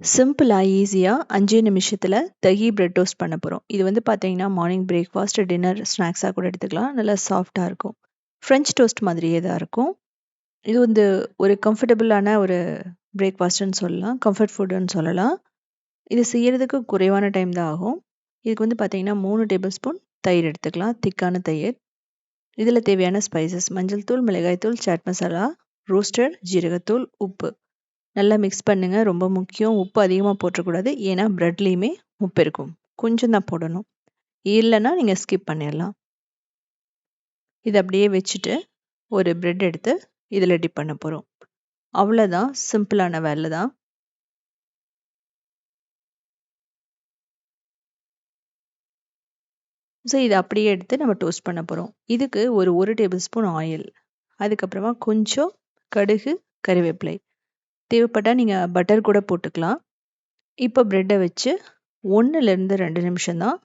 சிம்பிளாக ஈஸியாக அஞ்சே நிமிஷத்தில் தகி பிரெட் டோஸ்ட் பண்ண போகிறோம் இது வந்து பார்த்தீங்கன்னா மார்னிங் பிரேக்ஃபாஸ்ட் டின்னர் ஸ்நாக்ஸாக கூட எடுத்துக்கலாம். நல்லா சாஃப்டாக இருக்கும். ஃப்ரெஞ்ச் டோஸ்ட் மாதிரியே தான் இருக்கும். இது வந்து ஒரு கம்ஃபர்டபுளான ஒரு பிரேக்ஃபாஸ்ட்டுன்னு சொல்லலாம். கம்ஃபர்ட் ஃபுட்டுன்னு சொல்லலாம். இது செய்கிறதுக்கு குறைவான டைம் தான் ஆகும். இதுக்கு வந்து பார்த்தீங்கன்னா மூணு டேபிள் ஸ்பூன் தயிர் எடுத்துக்கலாம். திக்கான தயிர். இதில் தேவையான ஸ்பைசஸ் மஞ்சள் தூள் மிளகாய் தூள் சாட் மசாலா ரோஸ்டட் ஜீரகத்தூள் உப்பு. நல்லா மிக்ஸ் பண்ணுங்கள் ரொம்ப முக்கியம். உப்பு அதிகமாக போட்டுறக்கூடாது. ஏன்னா ப்ரெட்லேயுமே உப்பு இருக்கும். கொஞ்சம் தான் போடணும். இல்லைன்னா நீங்கள் ஸ்கிப் பண்ணிடலாம். இதை அப்படியே வச்சுட்டு ஒரு ப்ரெட் எடுத்து இதில் டிப் பண்ண போகிறோம் அவ்வளோதான் சிம்பிளான வேலை தான். ஸோ இதை அப்படியே எடுத்து நம்ம டோஸ்ட் பண்ண போகிறோம் இதுக்கு ஒரு ஒரு டேபிள் ஸ்பூன் ஆயில் அதுக்கப்புறமா கொஞ்சம் கடுகு கறிவேப்பிலை தேவைப்பட்டால் நீங்கள் பட்டர் கூட போட்டுக்கலாம். இப்போ ப்ரெட்டை வச்சு ஒன்றுலேருந்து ரெண்டு நிமிஷம் தான்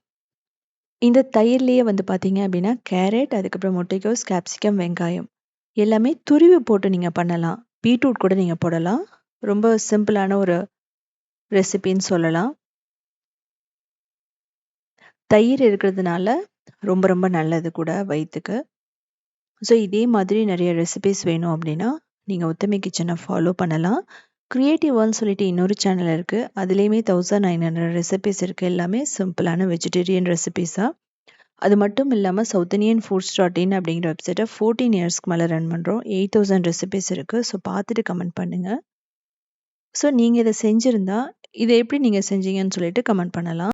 இந்த தயிர்லேயே வந்து பார்த்தீங்க அப்படின்னா கேரட் அதுக்கப்புறம் முட்டைக்கோஸ் கேப்சிகம் வெங்காயம் எல்லாமே துருவி போட்டு நீங்கள் பண்ணலாம். பீட்ரூட் கூட நீங்கள் போடலாம். ரொம்ப சிம்பிளான ஒரு ரெசிபின்னு சொல்லலாம். தயிர் இருக்கிறதுனால ரொம்ப ரொம்ப நல்லது கூட வயிற்றுக்கு ஸோ இதே மாதிரி நிறைய ரெசிபிஸ் வேணும் அப்படின்னா நீங்கள் உத்தமி கிச்சனை ஃபாலோ பண்ணலாம். க்ரியேட்டிவ் ஒன் சொல்லிட்டு இன்னொரு சேனல் இருக்குது அதுலேயுமே தௌசண்ட் நைன் ஹண்ட்ரட் ரெசிபிஸ் இருக்குது எல்லாமே சிம்பிளான வெஜிடேரியன் ரெசிபீஸாக அது மட்டும் இல்லாமல் South Indian foods dot in அப்படிங்கிற வெப்சைட்டை ஃபோர்டீன் இயர்ஸ்க்கு மேலே ரன் பண்ணுறோம் எயிட் தௌசண்ட் ரெசிபிஸ் இருக்குது ஸோ பார்த்துட்டு கமெண்ட் பண்ணுங்கள் ஸோ நீங்கள் இதை செஞ்சுருந்தா இதை எப்படி நீங்கள் செஞ்சீங்கன்னு சொல்லிட்டு கமெண்ட் பண்ணலாம்.